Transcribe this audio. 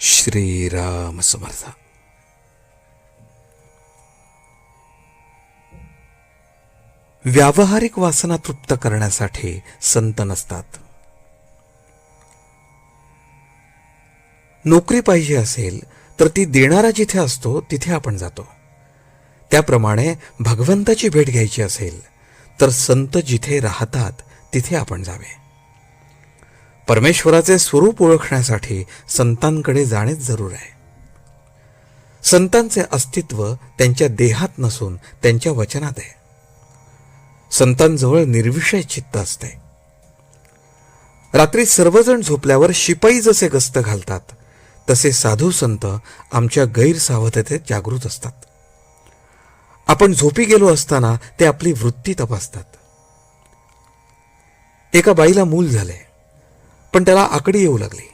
श्रीराम समर्थ। व्यावहारिक वासना तृप्त करण्यासाठी संत नसतात. नोकरी पाहिजे असेल तर ती देणारा जिथे असतो तिथे आपण जातो. त्याप्रमाणे भगवंताची भेट घ्यायची असेल तर संत जिथे राहतात तिथे आपण जावे. परमेश्वराचे स्वरूप ओळखण्यासाठी संतांकडे जाणेच जरूर आहे. संतांचे अस्तित्व त्यांच्या देहात नसून त्यांच्या वचनात आहे. संतांजवळ निर्विषय चित्त असते. रात्री सर्वजण झोपल्यावर शिपाई जसे गस्त घालतात तसे साधू संत आमच्या गैरसावधतेत जागृत असतात. आपण झोपी गेलो असताना ते आपली वृत्ती तपासतात. एका बाईला मूल झाले. पण त्याला आकडी येऊ लागली.